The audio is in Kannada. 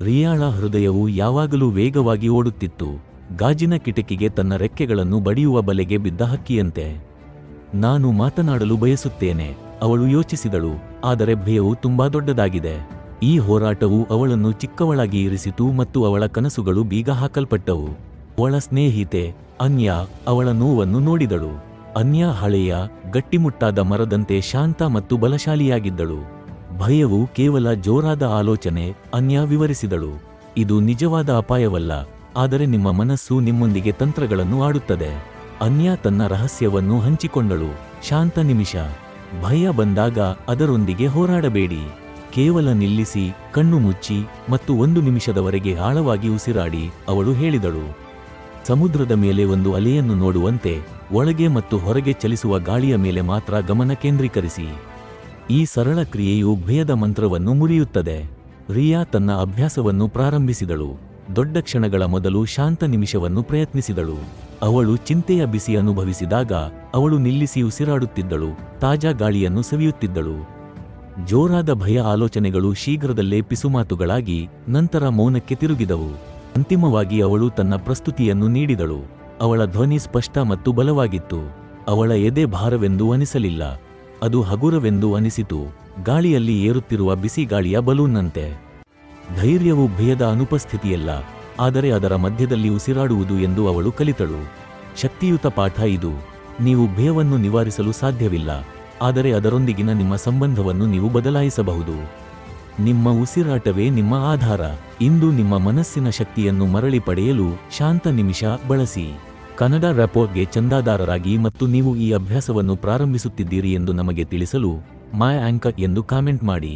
ರಿಯಾಳ ಹೃದಯವು ಯಾವಾಗಲೂ ವೇಗವಾಗಿ ಓಡುತ್ತಿತ್ತು. ಗಾಜಿನ ಕಿಟಕಿಗೆ ತನ್ನ ರೆಕ್ಕೆಗಳನ್ನು ಬಡಿಯುವ ಬಲೆಗೆ ಬಿದ್ದ ಹಕ್ಕಿಯಂತೆ. ನಾನು ಮಾತನಾಡಲು ಬಯಸುತ್ತೇನೆ, ಅವಳು ಯೋಚಿಸಿದಳು, ಆದರೆ ಭಯವು ತುಂಬಾ ದೊಡ್ಡದಾಗಿದೆ. ಈ ಹೋರಾಟವು ಅವಳನ್ನು ಚಿಕ್ಕವಳಾಗಿ ಇರಿಸಿತು ಮತ್ತು ಅವಳ ಕನಸುಗಳು ಬೀಗ ಹಾಕಲ್ಪಟ್ಟವು. ಅವಳ ಸ್ನೇಹಿತೆ, ಅನ್ಯ, ಅವಳ ನೋವನ್ನು ನೋಡಿದಳು. ಅನ್ಯ ಹಳೆಯ, ಗಟ್ಟಿಮುಟ್ಟಾದ ಮರದಂತೆ ಶಾಂತ ಮತ್ತು ಬಲಶಾಲಿಯಾಗಿದ್ದಳು. ಭಯವು ಕೇವಲ ಜೋರಾದ ಆಲೋಚನೆ, ಅನ್ಯ ವಿವರಿಸಿದಳು. ಇದು ನಿಜವಾದ ಅಪಾಯವಲ್ಲ, ಆದರೆ ನಿಮ್ಮ ಮನಸ್ಸು ನಿಮ್ಮೊಂದಿಗೆ ತಂತ್ರಗಳನ್ನು ಆಡುತ್ತದೆ. ಅನ್ಯ ತನ್ನ ರಹಸ್ಯವನ್ನು ಹಂಚಿಕೊಂಡಳು. ಶಾಂತ ನಿಮಿಷ. ಭಯ ಬಂದಾಗ ಅದರೊಂದಿಗೆ ಹೋರಾಡಬೇಡಿ. ಕೇವಲ ನಿಲ್ಲಿಸಿ, ಕಣ್ಣು ಮುಚ್ಚಿ ಮತ್ತು ಒಂದು ನಿಮಿಷದವರೆಗೆ ಆಳವಾಗಿ ಉಸಿರಾಡಿ, ಅವಳು ಹೇಳಿದಳು. ಸಮುದ್ರದ ಮೇಲೆ ಒಂದು ಅಲೆಯನ್ನು ನೋಡುವಂತೆ, ಒಳಗೆ ಮತ್ತು ಹೊರಗೆ ಚಲಿಸುವ ಗಾಳಿಯ ಮೇಲೆ ಮಾತ್ರ ಗಮನ ಕೇಂದ್ರೀಕರಿಸಿ. ಈ ಸರಳ ಕ್ರಿಯೆಯು ಭಯದ ಮಂತ್ರವನ್ನು ಮುರಿಯುತ್ತದೆ. ರಿಯಾ ತನ್ನ ಅಭ್ಯಾಸವನ್ನು ಪ್ರಾರಂಭಿಸಿದಳು. ದೊಡ್ಡ ಕ್ಷಣಗಳ ಮೊದಲು ಶಾಂತ ನಿಮಿಷವನ್ನು ಪ್ರಯತ್ನಿಸಿದಳು. ಅವಳು ಚಿಂತೆಯ ಬಿಸಿ ಅನುಭವಿಸಿದಾಗ ಅವಳು ನಿಲ್ಲಿಸಿ ಉಸಿರಾಡುತ್ತಿದ್ದಳು ತಾಜಾ ಗಾಳಿಯನ್ನು ಸವಿಯುತ್ತಿದ್ದಳು. ಜೋರಾದ ಭಯ ಆಲೋಚನೆಗಳು ಶೀಘ್ರದಲ್ಲೇ ಪಿಸುಮಾತುಗಳಾಗಿ ನಂತರ ಮೌನಕ್ಕೆ ತಿರುಗಿದವು. ಅಂತಿಮವಾಗಿ ಅವಳು ತನ್ನ ಪ್ರಸ್ತುತಿಯನ್ನು ನೀಡಿದಳು. ಅವಳ ಧ್ವನಿ ಸ್ಪಷ್ಟ ಮತ್ತು ಬಲವಾಗಿತ್ತು. ಅವಳ ಎದೆ ಭಾರವೆಂದು ಅನಿಸಲಿಲ್ಲ. ಅದು ಹಗುರವೆಂದು ಅನಿಸಿತು. ಗಾಳಿಯಲ್ಲಿ ಏರುತ್ತಿರುವ ಬಿಸಿ ಗಾಳಿಯ ಬಲೂನ್ನಂತೆ. ಧೈರ್ಯವು ಭಯದ ಅನುಪಸ್ಥಿತಿಯಲ್ಲ, ಆದರೆ ಅದರ ಮಧ್ಯದಲ್ಲಿ ಉಸಿರಾಡುವುದು ಎಂದು ಅವಳು ಕಲಿತಳು. ಶಕ್ತಿಯುತ ಪಾಠ ಇದು. ನೀವು ಭಯವನ್ನು ನಿವಾರಿಸಲು ಸಾಧ್ಯವಿಲ್ಲ, ಆದರೆ ಅದರೊಂದಿಗಿನ ನಿಮ್ಮ ಸಂಬಂಧವನ್ನು ನೀವು ಬದಲಾಯಿಸಬಹುದು. ನಿಮ್ಮ ಉಸಿರಾಟವೇ ನಿಮ್ಮ ಆಧಾರ. ಇಂದು ನಿಮ್ಮ ಮನಸ್ಸಿನ ಶಕ್ತಿಯನ್ನು ಮರಳಿ ಪಡೆಯಲು ಶಾಂತ ನಿಮಿಷ ಬಳಸಿ. ಕನ್ನಡ ರ್ಯಾಪೋರ್ಟ್ಗೆ ಚಂದಾದಾರರಾಗಿ ಮತ್ತು ನೀವು ಈ ಅಭ್ಯಾಸವನ್ನು ಪ್ರಾರಂಭಿಸುತ್ತಿದ್ದೀರಿ ಎಂದು ನಮಗೆ ತಿಳಿಸಲು, ಮೈ ಆಂಕರ್ ಎಂದು ಕಾಮೆಂಟ್ ಮಾಡಿ.